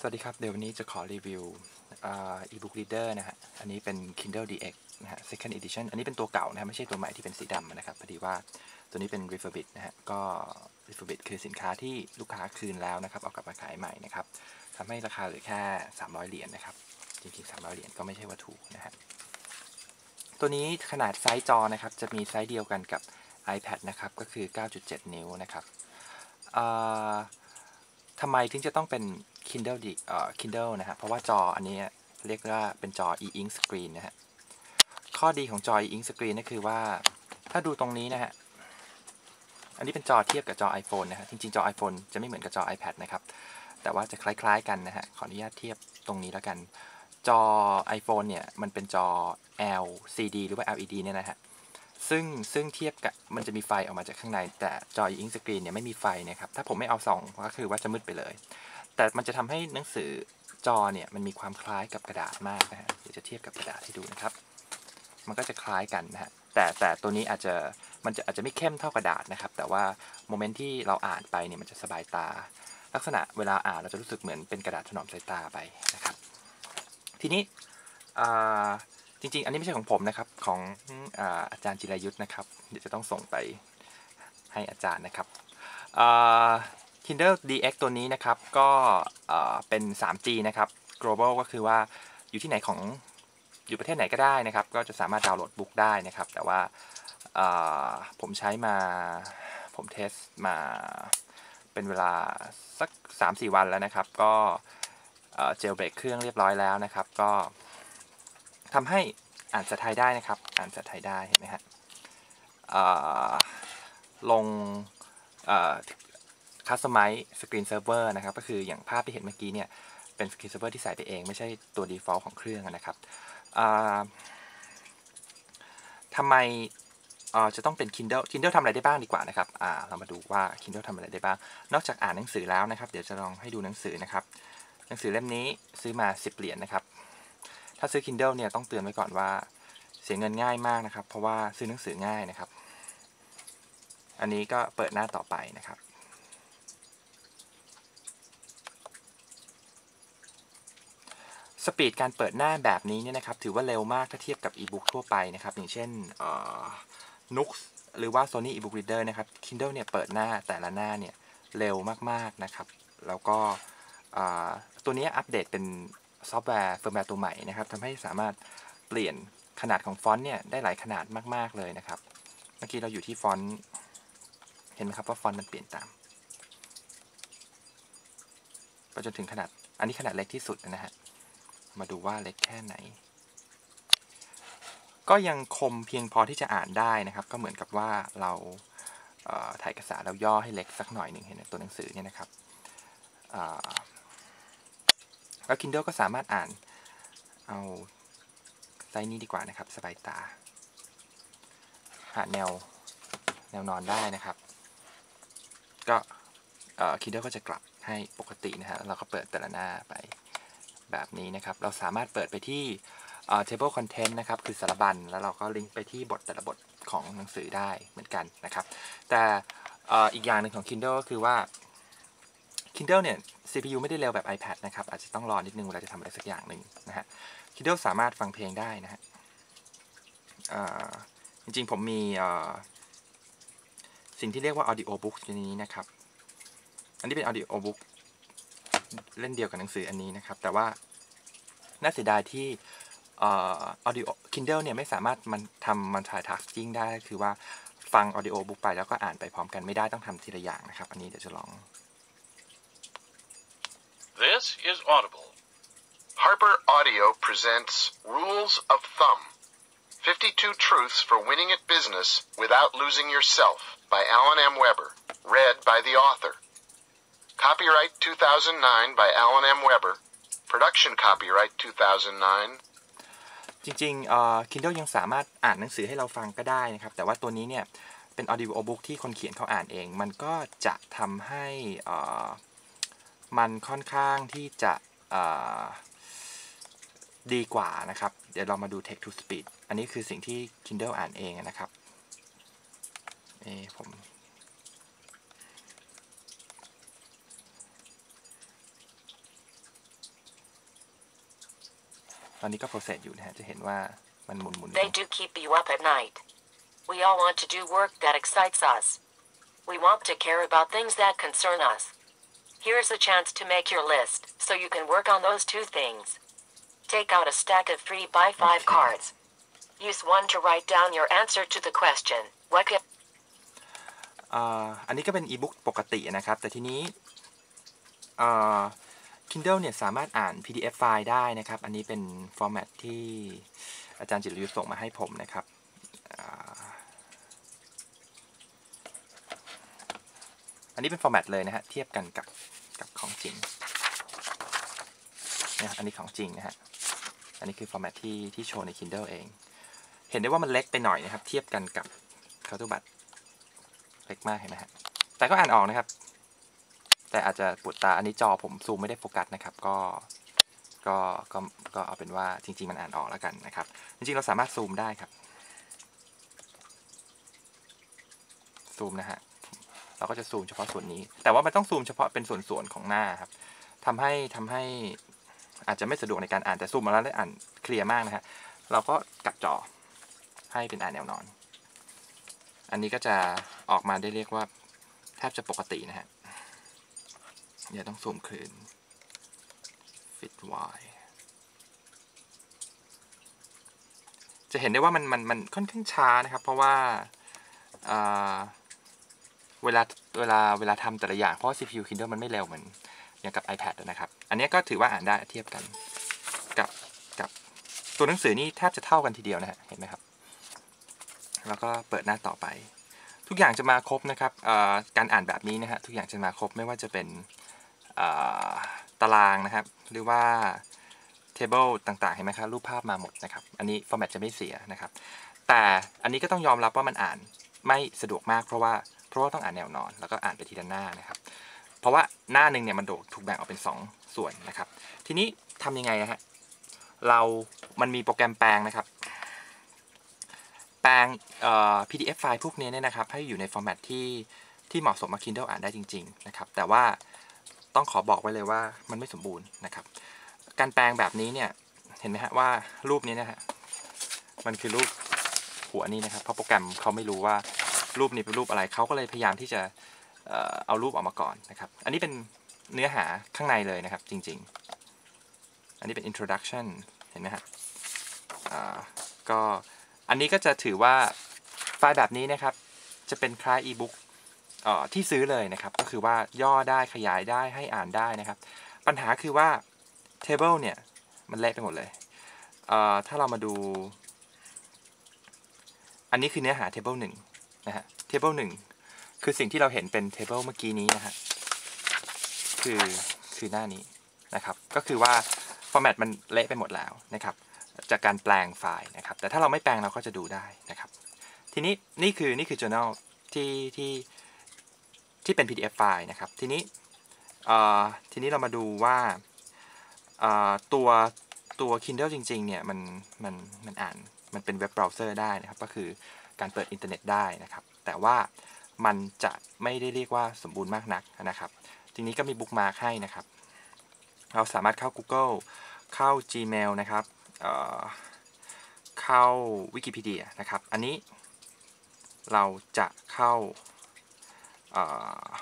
สวัสดีครับ เดี๋ยววันนี้จะขอรีวิวอีบุ๊ก reader นะฮะ อันนี้เป็น Kindle DX นะฮะ second edition อันนี้เป็นตัวเก่านะฮะ ไม่ใช่ตัวใหม่ที่เป็นสีดำนะครับ พอดีว่าตัวนี้เป็น refurbish นะฮะ ก็ refurbish คือสินค้าที่ลูกค้าคืนแล้วนะครับ เอากลับมาขายใหม่นะครับทำให้ราคาเหลือแค่ 300 เหรียญนนะครับ จริงๆ 300 เหรียญก็ไม่ใช่ว่าถูกนะฮะ ตัวนี้ขนาดไซส์จอนะครับ จะมีไซส์เดียวกันกับ iPad นะครับ ก็คือ 9.7 นิ้วนะครับทำไมถึงจะต้องเป็น Kindle ดิเอ่อ Kindle นะฮะเพราะว่าจออันนี้เรียกว่าเป็นจอ e-ink screen นะฮะข้อดีของจอ e-ink screen ก็คือว่าถ้าดูตรงนี้นะฮะอันนี้เป็นจอเทียบกับจอ iPhone นะฮะจริงๆจอ iPhone จะไม่เหมือนกับจอ iPad นะครับแต่ว่าจะคล้ายๆกันนะฮะขออนุญาตเทียบตรงนี้แล้วกันจอ iPhone เนี่ยมันเป็นจอ LCD หรือว่า LED เนี่ยนะฮะซึ่งซึ่งเทียบกับมันจะมีไฟออกมาจากข้างใน แต่จอ e-ink screen เนี่ยไม่มีไฟนะครับถ้าผมไม่เอาส่องก็คือว่าจะมืดไปเลย แต่มันจะทำให้หนังสือจอเนี่ยมันมีความคล้ายกับกระดาษมากนะฮะเดี๋ยวจะเทียบกับกระดาษให้ดูนะครับ มันก็จะคล้ายกันนะฮะแต่แต่ตัวนี้อาจจะมันจะอาจจะไม่เข้มเท่ากระดาษนะครับ แต่ว่าโมเมนต์ที่เราอ่านไปเนี่ยมันจะสบายตา ลักษณะเวลาอ่านเราจะรู้สึกเหมือนเป็นกระดาษถนอมสายตาไปนะครับ ทีนี้จริง ๆ อันนี้ไม่ใช่ของผมนะครับของอาจารย์จิรายุทธ์นะครับ เดี๋ยวจะต้องส่งไปให้อาจารย์นะครับ Kindle DX ตัวนี้นะครับก็เป็น 3G นะครับ global ก็คือว่าอยู่ที่ไหนของอยู่ประเทศไหนก็ได้นะครับ ก็จะสามารถดาวน์โหลดบุ๊กได้นะครับ แต่ว่าผมใช้มาผมเทสมาเป็นเวลาสัก 3-4 วันแล้วนะครับ ก็เจลเบรกเครื่องเรียบร้อยแล้วนะครับ ก็ทำให้อ่านภาษาไทยได้นะครับ อ่านภาษาไทยได้เห็นไหมฮะลง คัสตอมไมซ์สกรีนเซิร์ฟเวอร์นะครับ ก็คืออย่างภาพที่เห็นเมื่อกี้เนี่ย เป็นสกรีนเซิร์ฟเวอร์ที่ใส่ไปเอง ไม่ใช่ตัว default ของเครื่องนะครับทำไมจะต้องเป็น Kindle Kindle ทำอะไรได้บ้างดีกว่านะครับเรามาดูว่า Kindle ทำอะไรได้บ้าง นอกจากอ่านหนังสือแล้วนะครับ เดี๋ยวจะลองให้ดูหนังสือนะครับ หนังสือเล่มนี้ซื้อมา 10 เหรียญนนะครับ ถ้าซื้อ Kindle เนี่ยต้องเตือนไว้ก่อนว่าเสียเงินง่ายมากนะครับ เพราะว่าซื้อหนังสือง่ายนะครับ อันนี้ก็เปิดหน้าต่อไปนะครับ สปีดการเปิดหน้าแบบนี้เนี่ยนะครับถือว่าเร็วมากถ้าเทียบกับอีบุ๊กทั่วไปนะครับอย่างเช่นนุกหรือว่า Sony ebook reader นะครับ Kindle เนี่ยเปิดหน้าแต่ละหน้าเนี่ยเร็วมากๆนะครับ แล้วก็ตัวนี้อัปเดตเป็นซอฟต์แวร์เฟิร์มแวร์ตัวใหม่นะครับทำให้สามารถเปลี่ยนขนาดของฟอนต์เนี่ยได้หลายขนาดมากๆเลยนะครับ เมื่อกี้เราอยู่ที่ฟอนต์เห็นไหมครับว่าฟอนต์มันเปลี่ยนตามไปจนถึงขนาดอันนี้ขนาดเล็กที่สุดนะฮะ มาดูว่าเล็กแค่ไหน ก็ยังคมเพียงพอที่จะอ่านได้นะครับ ก็เหมือนกับว่าเราถ่ายเอกสารแล้วย่อให้เล็กสักหน่อยหนึ่งเห็นตัวหนังสือเนี่ยนะครับแล้ว Kindle ก็สามารถอ่านเอาไซส์นี้ดีกว่านะครับ สบายตา หาแนวแนวนอนได้นะครับ ก็ Kindle ก็จะกลับให้ปกตินะฮะแล้วเราก็เปิดแต่ละหน้าไป แบบนี้นะครับ เราสามารถเปิดไปที่ table content นะครับ คือสารบัญ แล้วเราก็ลิงก์ไปที่บทแต่ละบทของหนังสือได้เหมือนกันนะครับ แต่อีกอย่างหนึ่งของ Kindle ก็คือว่า Kindle เนี่ย CPU ไม่ได้เร็วแบบ iPad นะครับ อาจจะต้องรอนิดนึงเวลาจะทำอะไรสักอย่างหนึ่งนะฮะ Kindle สามารถฟังเพลงได้นะฮะจริงๆ ผมมีสิ่งที่เรียกว่า audio book อยู่ในนี้นะครับ อันนี้เป็น audio book เล่นเดียวกับหนังสืออันนี้นะครับ แต่ว่าน่าเสียดายที่ออดิโอ Kindle เนี่ยไม่สามารถมันทำมันถ่ายทักจิ้งได้คือว่าฟังออดิโอบุ๊กไปแล้วก็อ่านไปพร้อมกันไม่ได้ต้องทำทีละอย่างนะครับ อันนี้เดี๋ยวจะลอง This is Audible Harper Audio presents Rules of Thumb 52 Truths for Winning at Business Without Losing Yourself by Alan M. Weber read by the author Copyright 2009 by Alan M. Weber. Production copyright 2009. จริงๆเอ่อ Kindle ยังสามารถอ่านหนังสือให้เราฟังก็ได้นะครับ แต่ว่าตัวนี้เนี่ย เป็น audio book ที่คนเขียนเขาอ่านเอง มันก็จะทำให้เอ่อมันค่อนข้างที่จะเอ่อดีกว่านะครับ เดี๋ยวเรามาดู text to speech อันนี้คือสิ่งที่ Kindle อ่านเองนะครับ เอผม ตอนนี้ก็ process อยู่นะฮะ จะเห็นว่ามันหมุนหมุน They do keep you up at night. We all want to do work that excites us. We want to care about things that concern us. Here's a chance to make your list so you can work on those two things. Take out a stack of 3 by 5 Okay. cards. Use one to write down your answer to the question What if อ่าอันนี้ก็เป็นอีบุ๊กปกตินะครับ แต่ทีนี้อ่า Kindle เนี่ยสามารถอ่าน PDF ไฟล์ได้นะครับ อันนี้เป็นฟอร์แมตที่อาจารย์จิตรยุทธ์ส่งมาให้ผมนะครับอันนี้เป็นฟอร์แมตเลยนะฮะ เทียบกันกับกับของจริงนี่ยอันนี้ของจริงนะฮะ อันนี้คือฟอร์แมตที่ที่โชว์ใน Kindle เอง เห็นได้ว่ามันเล็กไปหน่อยนะครับ เทียบกันกับเคาน์เตอร์บัตเล็กมากเห็นไหมฮะ แต่ก็อ่านออกนะครับ แต่อาจจะปวดตาอันนี้จอผมซูมไม่ได้โฟกัสนะครับ ก็ก็ก็ก็เอาเป็นว่าจริง ๆ มันอ่านออกแล้วกันนะครับ จริง ๆ เราสามารถซูมได้ครับ ซูมนะฮะเราก็จะซูมเฉพาะส่วนนี้ แต่ว่ามันต้องซูมเฉพาะเป็นส่วนๆของหน้าครับทำให้ทำให้อาจจะไม่สะดวกในการอ่านแต่ซูมมาแล้วได้อ่านเคลียร์มากนะฮะเราก็กลับจอให้เป็นอ่านแนวนอน อันนี้ก็จะออกมาได้เรียกว่าแทบจะปกตินะฮะ เดี๋ยต้องซูมคืน fit y จะเห็นได้ว่ามันมันมันค่อนข้างช้านะครับ เพราะว่าเวลาเวลาเวลาทำแต่ละอย่างเพราะว่า CPU Kindle มันไม่เร็วเหมือนอย่างกับ iPad นะครับ อันนี้ก็ถือว่าอ่านได้เทียบกันกับกับตัวหนังสือนี่แทบจะเท่ากันทีเดียวนะฮะเห็นไหมครับ แล้วก็เปิดหน้าต่อไป ทุกอย่างจะมาครบนะครับการอ่านแบบนี้นะฮะทุกอย่างจะมาครบไม่ว่าจะเป็น ตารางนะครับ หรือว่า table ต่างๆ เห็นไหมครับรูปภาพมาหมดนะครับ อันนี้ format จะไม่เสียนะครับ แต่อันนี้ก็ต้องยอมรับว่ามันอ่านไม่สะดวกมากเพราะว่าเพราะว่าต้องอ่านแนวนอน แล้วก็อ่านไปทีละหน้านะครับ เพราะว่าหน้าหนึ่งเนี่ยมันโดดถูกแบ่งออกเป็น 2 ส่วนนะครับ ทีนี้ทำยังไงนะฮะเรามันมีโปรแกรมแปลงนะครับ แปลง PDF ไฟล์พวกนี้เนี่ยนะครับ ให้อยู่ในฟอร์แมตที่ที่เหมาะสมกับ Kindle อ่านได้จริง ๆ นะครับ แต่ว่า ต้องขอบอกไว้เลยว่ามันไม่สมบูรณ์นะครับ การแปลงแบบนี้เนี่ยเห็นไหมฮะว่ารูปนี้นะฮะมันคือรูปหัวนี้นะครับ เพราะโปรแกรมเขาไม่รู้ว่ารูปนี้เป็นรูปอะไรเขาก็เลยพยายามที่จะเอารูปออกมาก่อนนะครับ อันนี้เป็นเนื้อหาข้างในเลยนะครับจริง ๆ อันนี้เป็น introduction เห็นไหมฮะก็อันนี้ก็จะถือว่าไฟล์แบบนี้นะครับ จะเป็นคล้ายอีบุ๊ก ที่ซื้อเลยนะครับ ก็คือว่าย่อได้ขยายได้ให้อ่านได้นะครับ ปัญหาคือว่า table เนี่ย มันเละไปหมดเลยเออถ้าเรามาดู อันนี้คือเนื้อหา table 1 นะฮะ table 1 คือสิ่งที่เราเห็นเป็น table เมื่อกี้นี้นะฮะคือคือหน้านี้นะครับ ก็คือว่า format มันเละไปหมดแล้วนะครับ จากการแปลงไฟล์นะครับ แต่ถ้าเราไม่แปลงเราก็จะดูได้นะครับ ทีนี้นี่คือนี่คือ journal ที่ที่ ที่เป็น PDF ไฟล์นะครับ ทีนี้ทีนี้เรามาดูว่าตัวตัว Kindle จริงๆ เนี่ย มันมันมันอ่านมันเป็นเว็บเบราว์เซอร์ได้นะครับ ก็คือการเปิดอินเทอร์เน็ตได้นะครับ แต่ว่ามันจะไม่ได้เรียกว่าสมบูรณ์มากนักนะครับ ทีนี้ก็มีบุ๊กมาร์คให้นะครับ เราสามารถเข้า Google เข้า Gmail นะครับเเข้า Wikipedia นะครับ อันนี้เราจะเข้า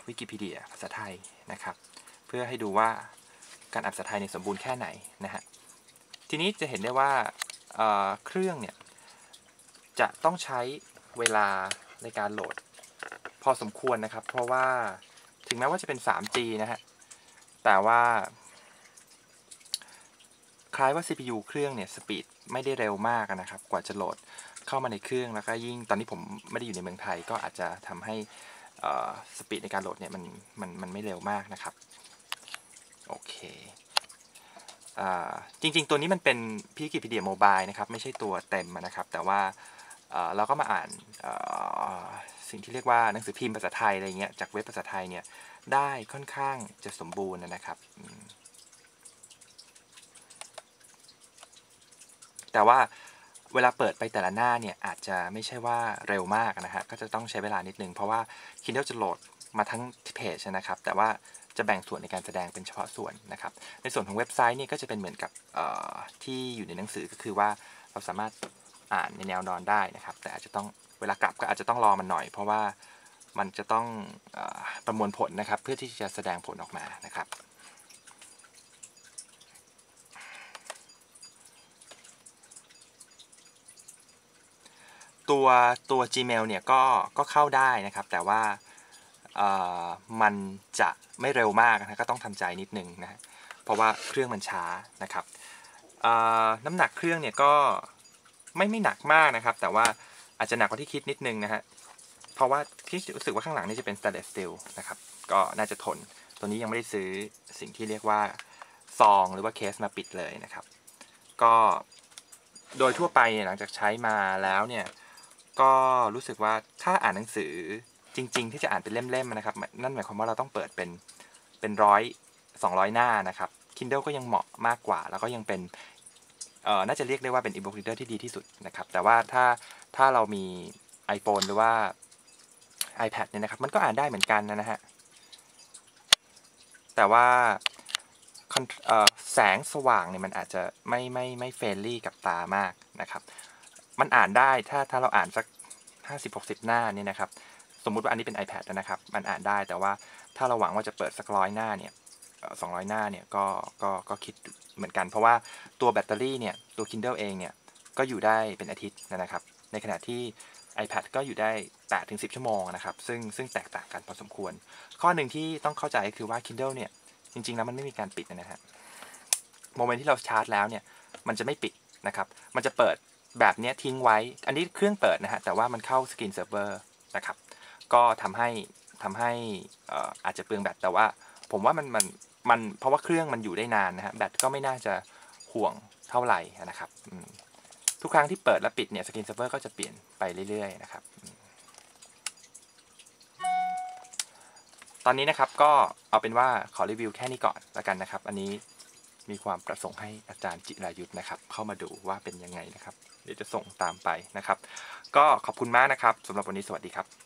วิกิพีเดียภาษาไทยนะครับ เพื่อให้ดูว่าการอ่านภาษาไทยเนี่ยสมบูรณ์แค่ไหนนะฮะทีนี้จะเห็นได้ว่าเอ่อเครื่องเนี่ยจะต้องใช้เวลาในการโหลดพอสมควรนะครับ เพราะว่าถึงแม้ว่าจะเป็น 3G นะฮะ แต่ว่า คล้ายว่า CPU เครื่องเนี่ย สปีดไม่ได้เร็วมากนะครับ กว่าจะโหลดเข้ามาในเครื่องแล้วก็ยิ่งตอนนี้ผมไม่ได้อยู่ในเมืองไทยก็อาจจะทำให้ สปีดในการโหลดเนี่ยมันมันมันไม่เร็วมากนะครับ โอเคจริงๆ ตัวนี้มันเป็นพีกิพีเดียโมบายนะครับ ไม่ใช่ตัวเต็มนะครับ แต่ว่าเราก็มาอ่านสิ่งที่เรียกว่าหนังสือพิมพ์ภาษาไทยอะไรเงี้ยจากเว็บภาษาไทยเนี่ยได้ค่อนข้างจะสมบูรณ์นะครับ แต่ว่า เวลาเปิดไปแต่ละหน้าเนี่ยอาจจะไม่ใช่ว่าเร็วมากนะฮะก็จะต้องใช้เวลานิดนึง เพราะว่า Kindle จะโหลดมาทั้งเพจนะครับ แต่ว่าจะแบ่งส่วนในการแสดงเป็นเฉพาะส่วนนะครับ ในส่วนของเว็บไซต์เนี่ยก็จะเป็นเหมือนกับที่อยู่ในหนังสือก็คือว่าเราสามารถอ่านในแนวนอนได้นะครับ แต่อาจจะต้องเวลากลับก็อาจจะต้องรอมันหน่อย เพราะว่ามันจะต้องอประมวลผลนะครับ เพื่อที่จะแสดงผลออกมานะครับ ตัวตัว Gmail เนี่ยก็ก็เข้าได้นะครับ แต่ว่าเอ่อมันจะไม่เร็วมากนะก็ต้องทำใจนิดนึงนะเพราะว่าเครื่องมันช้านะครับเอ่อน้ำหนักเครื่องเนี่ยก็ไม่ไม่หนักมากนะครับ แต่ว่าอาจจะหนักกว่าที่คิดนิดนึงนะฮะเพราะว่าที่รู้สึกว่าข้างหลังนี่จะเป็น stainless steel นะครับก็น่าจะทน ตัวนี้ยังไม่ได้ซื้อสิ่งที่เรียกว่าซองหรือว่าเคสมาปิดเลยนะครับ ก็โดยทั่วไปเนี่ยหลังจากใช้มาแล้วเนี่ย ก็รู้สึกว่าถ้าอ่านหนังสือจริง ๆ ที่จะอ่านเป็นเล่มๆนะครับ นั่นหมายความว่าเราต้องเปิดเป็นเป็นร้อยสองร้อยหน้านะครับ Kindle ก็ยังเหมาะมากกว่า แล้วก็ยังเป็นเอ่อน่าจะเรียกได้ว่าเป็น e-book reader ที่ดีที่สุดนะครับ แต่ว่าถ้าถ้าเรามี iPhone หรือว่า iPad เนี่ยนะครับ มันก็อ่านได้เหมือนกันนะฮะ แต่ว่าแสงสว่างเนี่ยมันอาจจะไม่ไม่ไม่เฟรนลี่กับตามากนะครับ มันอ่านได้ถ้าถ้าเราอ่านสัก 50 60 หน้าเนี่ยนะครับ สมมุติว่าอันนี้เป็น iPad นะครับ มันอ่านได้แต่ว่าถ้าเราหวังว่าจะเปิดสักร้อยหน้าเนี่ยสองร้อยหน้าเนี่ยก็ก็ก็คิดเหมือนกัน เพราะว่าตัวแบตเตอรี่เนี่ยตัว Kindle เองเนี่ยก็อยู่ได้เป็นอาทิตย์นะครับ ในขณะที่ iPad ก็อยู่ได้8ถึง10 ชั่วโมงนะครับ ซึ่งซึ่งแตกต่างกันพอสมควร ข้อหนึ่งที่ต้องเข้าใจคือว่า Kindle เนี่ย จริง ๆ แล้วมันไม่มีการปิดนะฮะโมเมนต์ที่เราชาร์จแล้วเนี่ย มันจะไม่ปิดนะครับ มันจะเปิด แบบนี้ทิ้งไว้ อันนี้เครื่องเปิดนะฮะ แต่ว่ามันเข้าสกรีนเซิร์ฟเวอร์นะครับ ก็ทำให้ทำให้อาจจะเปลืองแบต แต่ว่าผมว่ามันมันมันเพราะว่าเครื่องมันอยู่ได้นานนะฮะ แบตก็ไม่น่าจะห่วงเท่าไหร่นะครับ ทุกครั้งที่เปิดและปิดเนี่ยสกรีนเซิร์ฟเวอร์ก็จะเปลี่ยนไปเรื่อยๆนะครับ ตอนนี้นะครับก็เอาเป็นว่าขอรีวิวแค่นี้ก่อนแล้วกันนะครับ อันนี้มีความประสงค์ให้อาจารย์จิรายุทธ์นะครับ เข้ามาดูว่าเป็นยังไงนะครับ เดี๋ยวจะส่งตามไปนะครับ ก็ขอบคุณมากนะครับสำหรับวันนี้สวัสดีครับ